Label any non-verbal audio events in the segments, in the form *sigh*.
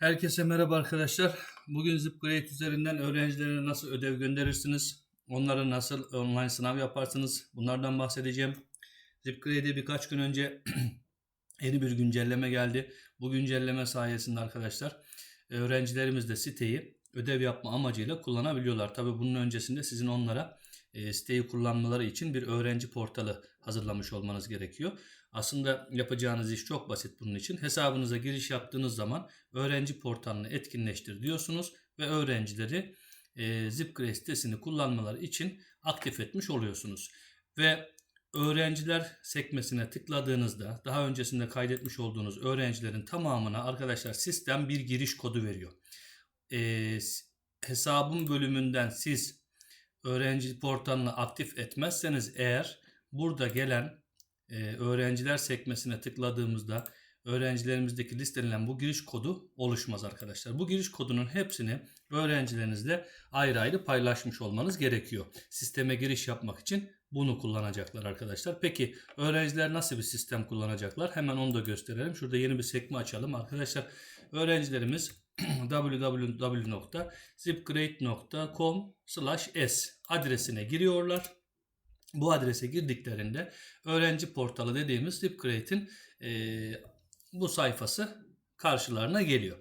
Herkese merhaba arkadaşlar. Bugün Zipgrade üzerinden öğrencilere nasıl ödev gönderirsiniz? Onları nasıl online sınav yaparsınız? Bunlardan bahsedeceğim. Zipgrade'e birkaç gün önce *clears throat* yeni bir güncelleme geldi. Bu güncelleme sayesinde arkadaşlar öğrencilerimiz de siteyi ödev yapma amacıyla kullanabiliyorlar. Tabi bunun öncesinde sizin onlara e, siteyi kullanmaları için bir öğrenci portalı hazırlamış olmanız gerekiyor. Aslında yapacağınız iş çok basit bunun için. Hesabınıza giriş yaptığınız zaman öğrenci portalını etkinleştir diyorsunuz ve öğrencileri e, Zipgrade sitesini kullanmaları için aktif etmiş oluyorsunuz. Ve öğrenciler sekmesine tıkladığınızda daha öncesinde kaydetmiş olduğunuz öğrencilerin tamamına arkadaşlar sistem bir giriş kodu veriyor. E, hesabım bölümünden siz öğrenci portalını aktif etmezseniz eğer burada gelen e, öğrenciler sekmesine tıkladığımızda öğrencilerimizdeki listelilen bu giriş kodu oluşmaz arkadaşlar. Bu giriş kodunun hepsini öğrencilerinizle ayrı ayrı paylaşmış olmanız gerekiyor. Sisteme giriş yapmak için bunu kullanacaklar arkadaşlar. Peki öğrenciler nasıl bir sistem kullanacaklar? Hemen onu da gösterelim. Şurada yeni bir sekme açalım arkadaşlar. Öğrencilerimiz *clears throat* www.zipgrade.com s adresine giriyorlar. Bu adrese girdiklerinde öğrenci portalı dediğimiz Zipgrade'in e, bu sayfası karşılarına geliyor.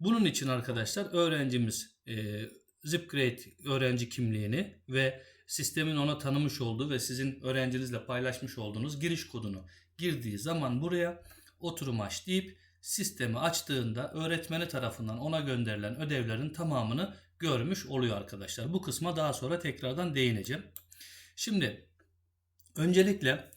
Bunun için arkadaşlar öğrencimiz e, Zipgrade öğrenci kimliğini ve sistemin ona tanımış olduğu ve sizin öğrencinizle paylaşmış olduğunuz giriş kodunu girdiği zaman buraya oturum aç deyip sistemi açtığında öğretmeni tarafından ona gönderilen ödevlerin tamamını görmüş oluyor arkadaşlar. Bu kısma daha sonra tekrardan değineceğim. Şimdi öncelikle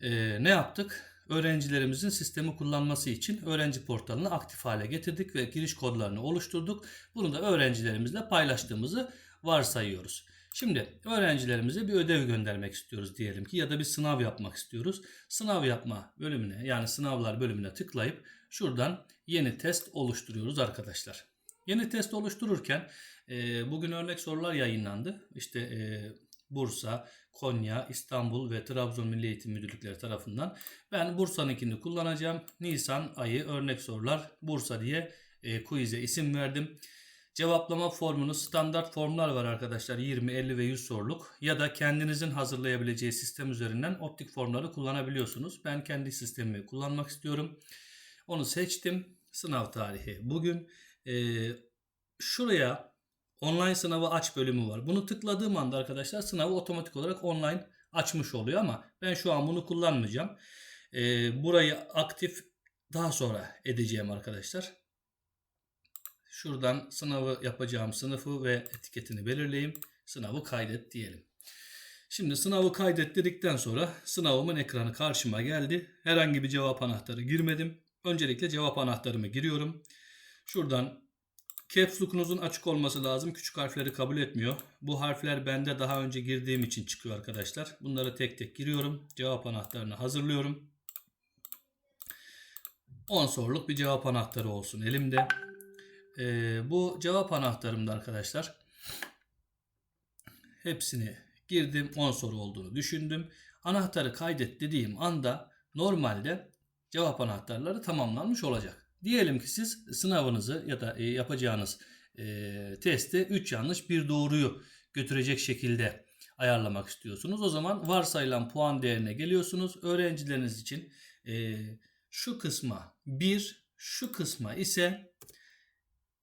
e, ne yaptık? Öğrencilerimizin sistemi kullanması için öğrenci portalını aktif hale getirdik ve giriş kodlarını oluşturduk. Bunu da öğrencilerimizle paylaştığımızı varsayıyoruz. Şimdi öğrencilerimize bir ödev göndermek istiyoruz diyelim ki ya da bir sınav yapmak istiyoruz. Sınav yapma bölümüne yani sınavlar bölümüne tıklayıp şuradan yeni test oluşturuyoruz arkadaşlar. Yeni test oluştururken e, bugün örnek sorular yayınlandı. İşte e, Bursa, Konya, İstanbul ve Trabzon Milli Eğitim Müdürlükleri tarafından. Ben Bursa'nınkini kullanacağım. Nisan ayı örnek sorular Bursa diye e, quiz'e isim verdim. Cevaplama formunu standart formlar var arkadaşlar 20, 50 ve 100 soruluk ya da kendinizin hazırlayabileceği sistem üzerinden optik formları kullanabiliyorsunuz. Ben kendi sistemimi kullanmak istiyorum. Onu seçtim. Sınav tarihi bugün. Ee, şuraya online sınavı aç bölümü var. Bunu tıkladığım anda arkadaşlar sınavı otomatik olarak online açmış oluyor ama ben şu an bunu kullanmayacağım. Ee, burayı aktif daha sonra edeceğim arkadaşlar. Şuradan sınavı yapacağım sınıfı ve etiketini belirleyeyim. Sınavı kaydet diyelim. Şimdi sınavı kaydet dedikten sonra sınavımın ekranı karşıma geldi. Herhangi bir cevap anahtarı girmedim. Öncelikle cevap anahtarımı giriyorum. Şuradan Caps Lock'unuzun açık olması lazım. Küçük harfleri kabul etmiyor. Bu harfler bende daha önce girdiğim için çıkıyor arkadaşlar. Bunları tek tek giriyorum. Cevap anahtarını hazırlıyorum. 10 soruluk bir cevap anahtarı olsun elimde. Ee, bu cevap anahtarımda arkadaşlar. Hepsini girdim. 10 soru olduğunu düşündüm. Anahtarı kaydet dediğim anda normalde cevap anahtarları tamamlanmış olacak. Diyelim ki siz sınavınızı ya da e, yapacağınız e, testi 3 yanlış bir doğruyu götürecek şekilde ayarlamak istiyorsunuz. O zaman varsayılan puan değerine geliyorsunuz. Öğrencileriniz için e, şu kısma 1, şu kısma ise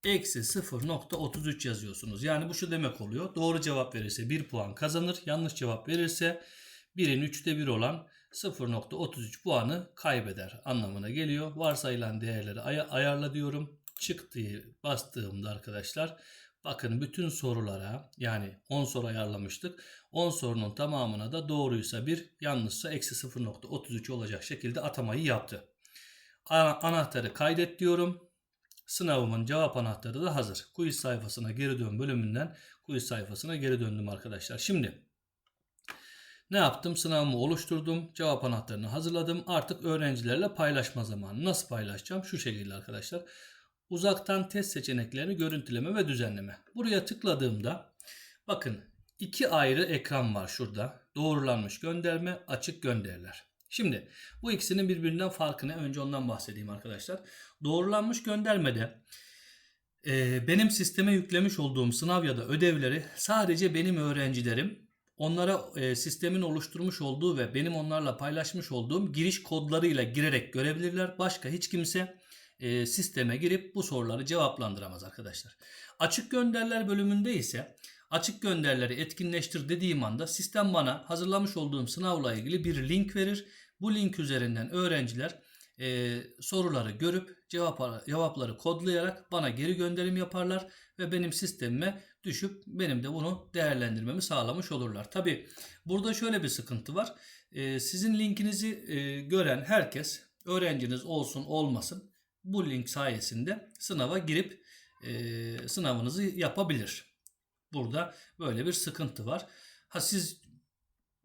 eksi 0.33 yazıyorsunuz. Yani bu şu demek oluyor. Doğru cevap verirse 1 puan kazanır. Yanlış cevap verirse 1'in 3'te 1 olan 0.33 puanı kaybeder anlamına geliyor. Varsayılan değerleri ay- ayarla diyorum. Çıktığı bastığımda arkadaşlar bakın bütün sorulara yani 10 soru ayarlamıştık. 10 sorunun tamamına da doğruysa 1 yanlışsa eksi 0.33 olacak şekilde atamayı yaptı. Ana- anahtarı kaydet diyorum. Sınavımın cevap anahtarı da hazır. Quiz sayfasına geri dön bölümünden quiz sayfasına geri döndüm arkadaşlar. Şimdi ne yaptım? Sınavımı oluşturdum. Cevap anahtarını hazırladım. Artık öğrencilerle paylaşma zamanı. Nasıl paylaşacağım? Şu şekilde arkadaşlar. Uzaktan test seçeneklerini görüntüleme ve düzenleme. Buraya tıkladığımda bakın iki ayrı ekran var şurada. Doğrulanmış gönderme, açık gönderiler. Şimdi bu ikisinin birbirinden farkı ne? Önce ondan bahsedeyim arkadaşlar. Doğrulanmış göndermede Ee, benim sisteme yüklemiş olduğum sınav ya da ödevleri sadece benim öğrencilerim onlara e, sistemin oluşturmuş olduğu ve benim onlarla paylaşmış olduğum giriş kodlarıyla girerek görebilirler. Başka hiç kimse e, sisteme girip bu soruları cevaplandıramaz arkadaşlar. Açık gönderler bölümünde ise açık gönderleri etkinleştir dediğim anda sistem bana hazırlamış olduğum sınavla ilgili bir link verir. Bu link üzerinden öğrenciler e, soruları görüp cevap, cevapları kodlayarak bana geri gönderim yaparlar ve benim sistemime düşüp benim de bunu değerlendirmemi sağlamış olurlar. Tabi burada şöyle bir sıkıntı var. E, sizin linkinizi e, gören herkes öğrenciniz olsun olmasın bu link sayesinde sınava girip e, sınavınızı yapabilir. Burada böyle bir sıkıntı var. Ha siz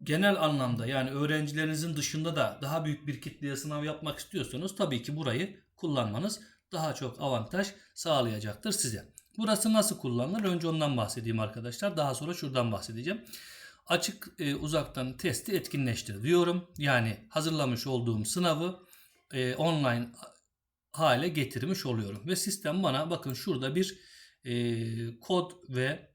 genel anlamda yani öğrencilerinizin dışında da daha büyük bir kitleye sınav yapmak istiyorsanız tabii ki burayı kullanmanız daha çok avantaj sağlayacaktır size. Burası nasıl kullanılır? Önce ondan bahsedeyim arkadaşlar. Daha sonra şuradan bahsedeceğim. Açık e, uzaktan testi etkinleştir diyorum. Yani hazırlamış olduğum sınavı e, online hale getirmiş oluyorum. Ve sistem bana bakın şurada bir e, kod ve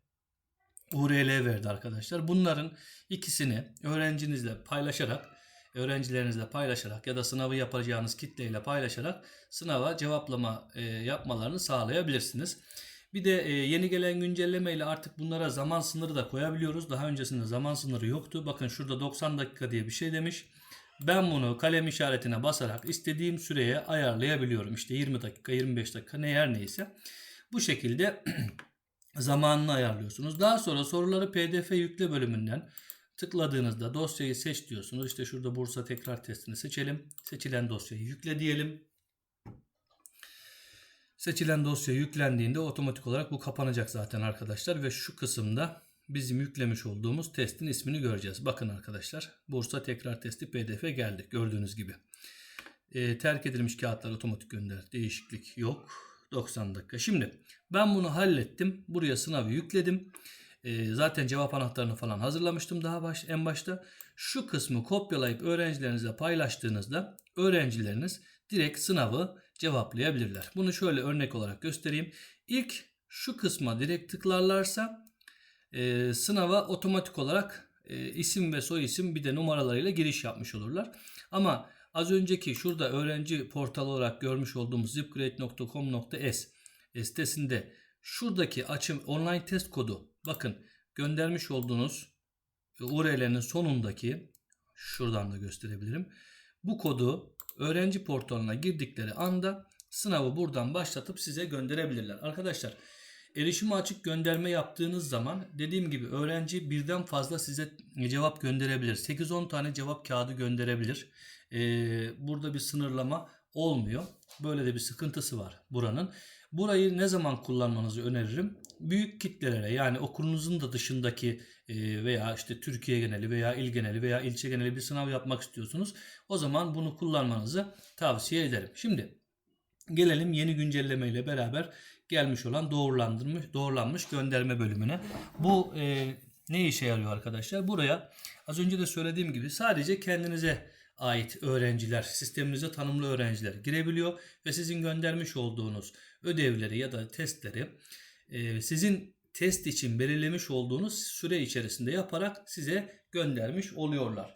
URL verdi arkadaşlar. Bunların ikisini öğrencinizle paylaşarak, öğrencilerinizle paylaşarak ya da sınavı yapacağınız kitleyle paylaşarak sınava cevaplama e, yapmalarını sağlayabilirsiniz. Bir de e, yeni gelen güncelleme ile artık bunlara zaman sınırı da koyabiliyoruz. Daha öncesinde zaman sınırı yoktu. Bakın şurada 90 dakika diye bir şey demiş. Ben bunu kalem işaretine basarak istediğim süreye ayarlayabiliyorum. İşte 20 dakika, 25 dakika ne yer neyse. Bu şekilde *clears throat* zamanını ayarlıyorsunuz. Daha sonra soruları PDF yükle bölümünden tıkladığınızda dosyayı seç diyorsunuz. İşte şurada Bursa tekrar testini seçelim. Seçilen dosyayı yükle diyelim. Seçilen dosya yüklendiğinde otomatik olarak bu kapanacak zaten arkadaşlar ve şu kısımda bizim yüklemiş olduğumuz testin ismini göreceğiz. Bakın arkadaşlar Bursa tekrar testi pdf geldi gördüğünüz gibi. E, terk edilmiş kağıtlar otomatik gönder. Değişiklik yok. 90 dakika. Şimdi ben bunu hallettim. Buraya sınavı yükledim. E, zaten cevap anahtarını falan hazırlamıştım daha baş, en başta. Şu kısmı kopyalayıp öğrencilerinizle paylaştığınızda öğrencileriniz direkt sınavı cevaplayabilirler. Bunu şöyle örnek olarak göstereyim. İlk şu kısma direkt tıklarlarsa e, sınava otomatik olarak e, isim ve soy isim bir de numaralarıyla giriş yapmış olurlar. Ama az önceki şurada öğrenci portalı olarak görmüş olduğumuz zipgrade.com.s sitesinde şuradaki açım online test kodu bakın göndermiş olduğunuz URL'nin sonundaki şuradan da gösterebilirim. Bu kodu öğrenci portalına girdikleri anda sınavı buradan başlatıp size gönderebilirler. Arkadaşlar erişime açık gönderme yaptığınız zaman dediğim gibi öğrenci birden fazla size cevap gönderebilir. 8-10 tane cevap kağıdı gönderebilir. Ee, burada bir sınırlama olmuyor. Böyle de bir sıkıntısı var buranın. Burayı ne zaman kullanmanızı öneririm? Büyük kitlelere yani okulunuzun da dışındaki e, veya işte Türkiye geneli veya il geneli veya ilçe geneli bir sınav yapmak istiyorsunuz. O zaman bunu kullanmanızı tavsiye ederim. Şimdi gelelim yeni güncelleme ile beraber gelmiş olan doğrulandırmış, doğrulanmış gönderme bölümüne. Bu e, ne işe yarıyor arkadaşlar? Buraya az önce de söylediğim gibi sadece kendinize ait öğrenciler, sisteminize tanımlı öğrenciler girebiliyor ve sizin göndermiş olduğunuz ödevleri ya da testleri e, sizin test için belirlemiş olduğunuz süre içerisinde yaparak size göndermiş oluyorlar.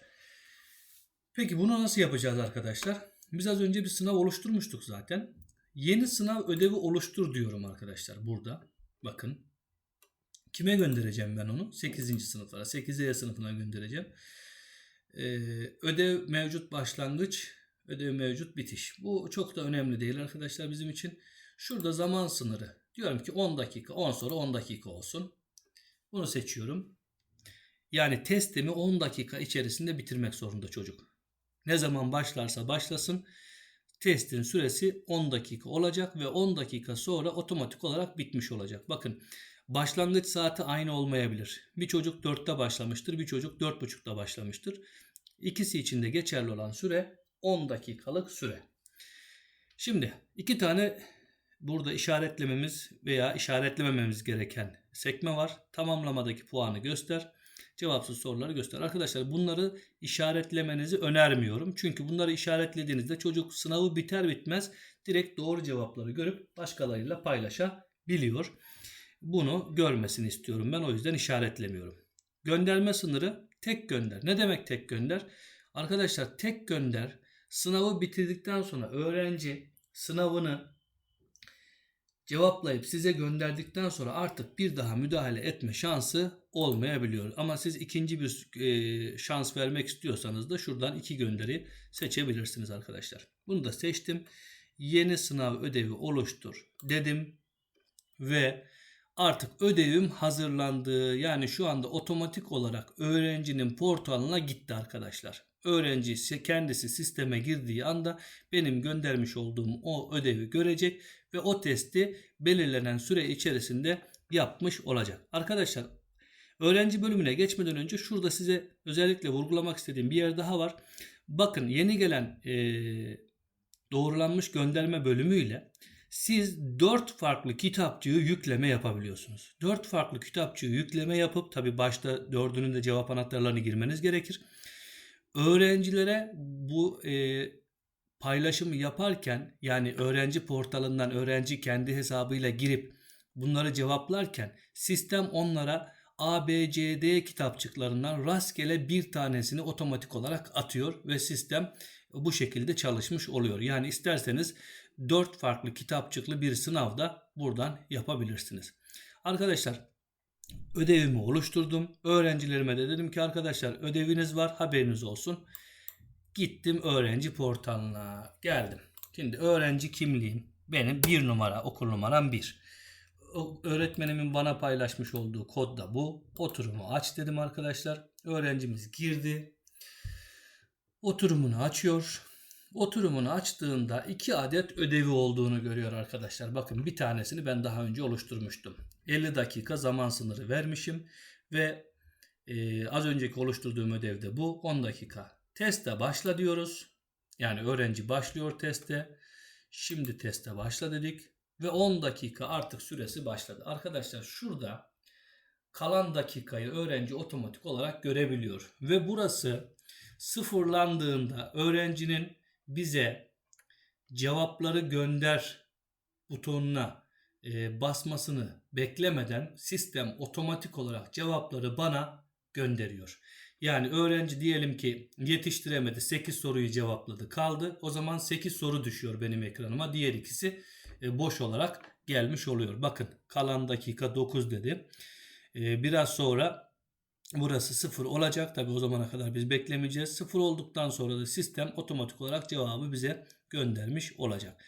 Peki bunu nasıl yapacağız arkadaşlar? Biz az önce bir sınav oluşturmuştuk zaten. Yeni sınav ödevi oluştur diyorum arkadaşlar burada. Bakın. Kime göndereceğim ben onu? 8. sınıflara, 8E sınıfına göndereceğim. Ee, ödev mevcut başlangıç, ödev mevcut bitiş. Bu çok da önemli değil arkadaşlar bizim için. Şurada zaman sınırı. Diyorum ki 10 dakika, 10 sonra 10 dakika olsun. Bunu seçiyorum. Yani testimi 10 dakika içerisinde bitirmek zorunda çocuk. Ne zaman başlarsa başlasın testin süresi 10 dakika olacak ve 10 dakika sonra otomatik olarak bitmiş olacak. Bakın başlangıç saati aynı olmayabilir. Bir çocuk 4'te başlamıştır, bir çocuk 4.30'da başlamıştır. İkisi için de geçerli olan süre 10 dakikalık süre. Şimdi iki tane burada işaretlememiz veya işaretlemememiz gereken sekme var. Tamamlamadaki puanı göster. Cevapsız soruları göster. Arkadaşlar bunları işaretlemenizi önermiyorum. Çünkü bunları işaretlediğinizde çocuk sınavı biter bitmez direkt doğru cevapları görüp başkalarıyla paylaşabilir biliyor. Bunu görmesini istiyorum ben o yüzden işaretlemiyorum. Gönderme sınırı tek gönder. Ne demek tek gönder? Arkadaşlar tek gönder sınavı bitirdikten sonra öğrenci sınavını cevaplayıp size gönderdikten sonra artık bir daha müdahale etme şansı olmayabiliyor. Ama siz ikinci bir e, şans vermek istiyorsanız da şuradan iki gönderi seçebilirsiniz arkadaşlar. Bunu da seçtim. Yeni sınav ödevi oluştur dedim ve artık ödevim hazırlandı. Yani şu anda otomatik olarak öğrencinin portalına gitti arkadaşlar. Öğrenci kendisi sisteme girdiği anda benim göndermiş olduğum o ödevi görecek ve o testi belirlenen süre içerisinde yapmış olacak. Arkadaşlar öğrenci bölümüne geçmeden önce şurada size özellikle vurgulamak istediğim bir yer daha var. Bakın yeni gelen e, doğrulanmış gönderme bölümüyle siz 4 farklı kitapçığı yükleme yapabiliyorsunuz. 4 farklı kitapçığı yükleme yapıp tabi başta dördünün de cevap anahtarlarını girmeniz gerekir. Öğrencilere bu e, paylaşımı yaparken yani öğrenci portalından öğrenci kendi hesabıyla girip bunları cevaplarken sistem onlara A, B, C, D kitapçıklarından rastgele bir tanesini otomatik olarak atıyor ve sistem bu şekilde çalışmış oluyor. Yani isterseniz 4 farklı kitapçıklı bir sınavda buradan yapabilirsiniz. Arkadaşlar ödevimi oluşturdum. Öğrencilerime de dedim ki arkadaşlar ödeviniz var haberiniz olsun. Gittim öğrenci portalına geldim. Şimdi öğrenci kimliğim benim bir numara okul numaram bir. Öğretmenimin bana paylaşmış olduğu kod da bu. Oturumu aç dedim arkadaşlar. Öğrencimiz girdi. Oturumunu açıyor. Oturumunu açtığında iki adet ödevi olduğunu görüyor arkadaşlar. Bakın bir tanesini ben daha önce oluşturmuştum. 50 dakika zaman sınırı vermişim ve e, az önceki oluşturduğum ödevde bu 10 dakika. Teste başla diyoruz. Yani öğrenci başlıyor teste. Şimdi teste başla dedik ve 10 dakika artık süresi başladı. Arkadaşlar şurada kalan dakikayı öğrenci otomatik olarak görebiliyor ve burası sıfırlandığında öğrencinin bize cevapları gönder butonuna e, basmasını beklemeden sistem otomatik olarak cevapları bana gönderiyor. Yani öğrenci diyelim ki yetiştiremedi 8 soruyu cevapladı kaldı. O zaman 8 soru düşüyor benim ekranıma. Diğer ikisi e, boş olarak gelmiş oluyor. Bakın kalan dakika 9 dedi. E, biraz sonra burası 0 olacak. Tabi o zamana kadar biz beklemeyeceğiz. 0 olduktan sonra da sistem otomatik olarak cevabı bize göndermiş olacak.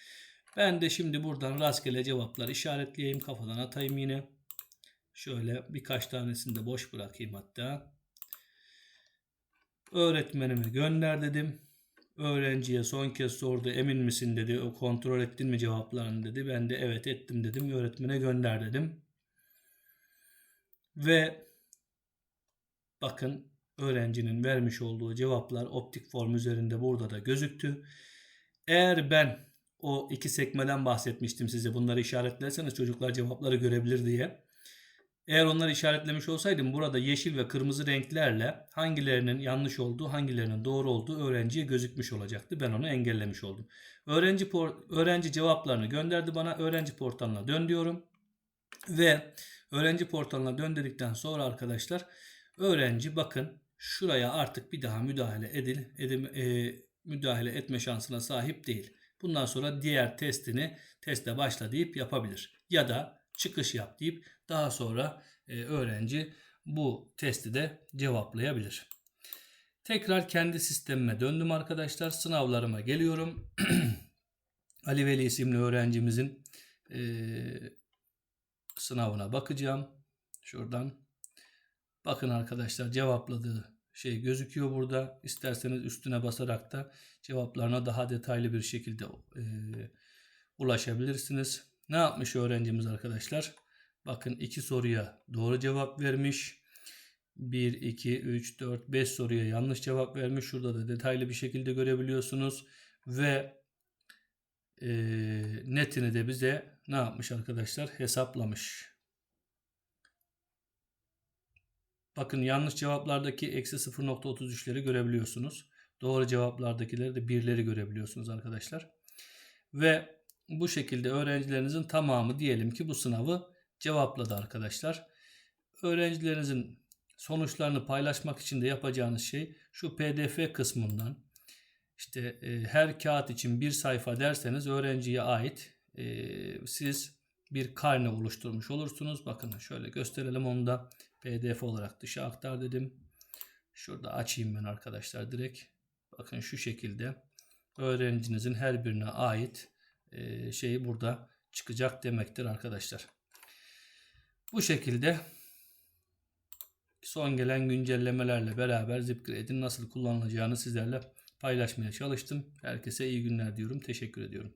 Ben de şimdi buradan rastgele cevaplar işaretleyeyim. Kafadan atayım yine. Şöyle birkaç tanesini de boş bırakayım hatta. Öğretmenime gönder dedim. Öğrenciye son kez sordu emin misin dedi. O kontrol ettin mi cevaplarını dedi. Ben de evet ettim dedim. Öğretmene gönder dedim. Ve bakın öğrencinin vermiş olduğu cevaplar optik form üzerinde burada da gözüktü. Eğer ben o iki sekmeden bahsetmiştim size bunları işaretlerseniz çocuklar cevapları görebilir diye. Eğer onları işaretlemiş olsaydım burada yeşil ve kırmızı renklerle hangilerinin yanlış olduğu, hangilerinin doğru olduğu öğrenciye gözükmüş olacaktı. Ben onu engellemiş oldum. Öğrenci öğrenci cevaplarını gönderdi bana. Öğrenci portalına dön diyorum. Ve öğrenci portalına dön dedikten sonra arkadaşlar öğrenci bakın şuraya artık bir daha müdahale edil, edim, e, müdahale etme şansına sahip değil. Bundan sonra diğer testini teste başla deyip yapabilir. Ya da çıkış yap deyip daha sonra e, öğrenci bu testi de cevaplayabilir. Tekrar kendi sistemime döndüm arkadaşlar. Sınavlarıma geliyorum. *clears throat* Ali Veli isimli öğrencimizin e, sınavına bakacağım. Şuradan. Bakın arkadaşlar cevapladığı şey gözüküyor burada. İsterseniz üstüne basarak da cevaplarına daha detaylı bir şekilde e, ulaşabilirsiniz. Ne yapmış öğrencimiz arkadaşlar? Bakın iki soruya doğru cevap vermiş. 1, 2, 3, 4, 5 soruya yanlış cevap vermiş. Şurada da detaylı bir şekilde görebiliyorsunuz. Ve e, netini de bize ne yapmış arkadaşlar? Hesaplamış. Bakın yanlış cevaplardaki eksi 0.33'leri görebiliyorsunuz. Doğru cevaplardakileri de birleri görebiliyorsunuz arkadaşlar. Ve bu şekilde öğrencilerinizin tamamı diyelim ki bu sınavı cevapladı arkadaşlar. Öğrencilerinizin sonuçlarını paylaşmak için de yapacağınız şey şu PDF kısmından işte e, her kağıt için bir sayfa derseniz öğrenciye ait e, siz bir karne oluşturmuş olursunuz. Bakın şöyle gösterelim onu da PDF olarak dışa aktar dedim. Şurada açayım ben arkadaşlar direkt. Bakın şu şekilde öğrencinizin her birine ait e, şeyi burada çıkacak demektir arkadaşlar. Bu şekilde son gelen güncellemelerle beraber Zipgrade'in nasıl kullanılacağını sizlerle paylaşmaya çalıştım. Herkese iyi günler diyorum. Teşekkür ediyorum.